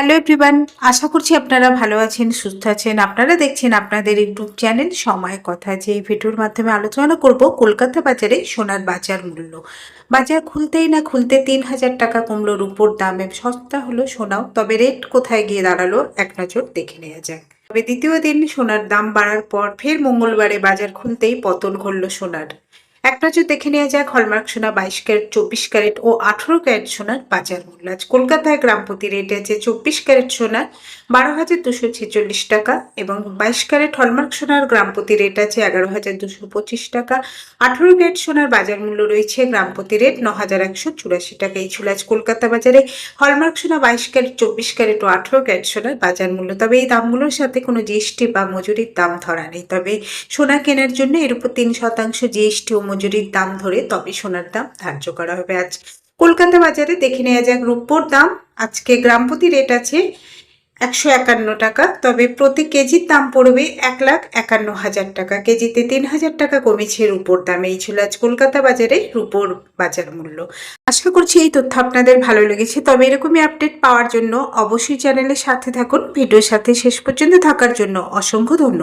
Hello everyone আশা করছি আপনারা ভালো আছেন, সুস্থ আছেন। আপনারা দেখছেন আপনাদের ইউটিউব চ্যানেল সময় কথা। যে এই ভিডিওর মাধ্যমে আলোচনা করব কলকাতা বাজারে সোনার বাজার মূল্য। বাজার খুলতেই না খুলতে তিন হাজার টাকা কমলোর উপর দামে সস্তা হলো সোনাও। তবে রেট কোথায় গিয়ে দাঁড়াল এক নজর দেখে নেওয়া যাক। তবে দ্বিতীয় দিন সোনার দাম বাড়ার পর ফের মঙ্গলবারে বাজার খুলতেই পতন ঘটল সোনার। এক নজর দেখে নেওয়া যাক হলমার্ক সোনা বাইশ ক্যারেট, চব্বিশ ক্যারেট ও আঠেরো ক্যারেট সোনার বাজার মূল্য। আজ কলকাতায় গ্রামপতি রেট আছে চব্বিশ ক্যারেট সোনার বারো হাজার দুশো ছেচল্লিশ টাকা এবং বাইশ ক্যারেট হলমার্ক সোনার গ্রামপতি রেট আছে এগারো হাজার দুশো পঁচিশ টাকা। আঠেরো ক্যারেট সোনার বাজার মূল্য রয়েছে গ্রামপতি রেট ন হাজার একশো চুরাশি টাকা। এই ছিল আজ কলকাতা বাজারে হলমার্ক সোনা বাইশ ক্যারেট, চব্বিশ ক্যারেট ও আঠেরো ক্যারেট সোনার বাজার মূল্য। তবে এই দামগুলোর সাথে কোনো জিএসটি বা মজুরির দাম ধরা নেই। তবে সোনা কেনার জন্য এর উপর তিন শতাংশ জিএসটি ও মজুরির দাম ধরে তবে সোনার দাম ধার্য করা হবে আজ। কলকাতা বাজারে দেখে নেওয়া যাক রূপোর দাম। আজকে গ্রামপতি রেট আছে একশো একান্ন টাকা, তবে প্রতি কেজির দাম পড়বে এক লাখ একান্ন হাজার টাকা। কেজিতে তিন হাজার টাকা কমেছে রুপোর দাম। এই ছিল আজ কলকাতা বাজারে রুপোর বাজার মূল্য। আশা করছি এই তথ্য আপনাদের ভালো লেগেছে, তবে এরকমই আপডেট পাওয়ার জন্য অবশ্যই চ্যানেলের সাথে থাকুন। ভিডিওর সাথে শেষ পর্যন্ত থাকার জন্য অসংখ্য ধন্যবাদ।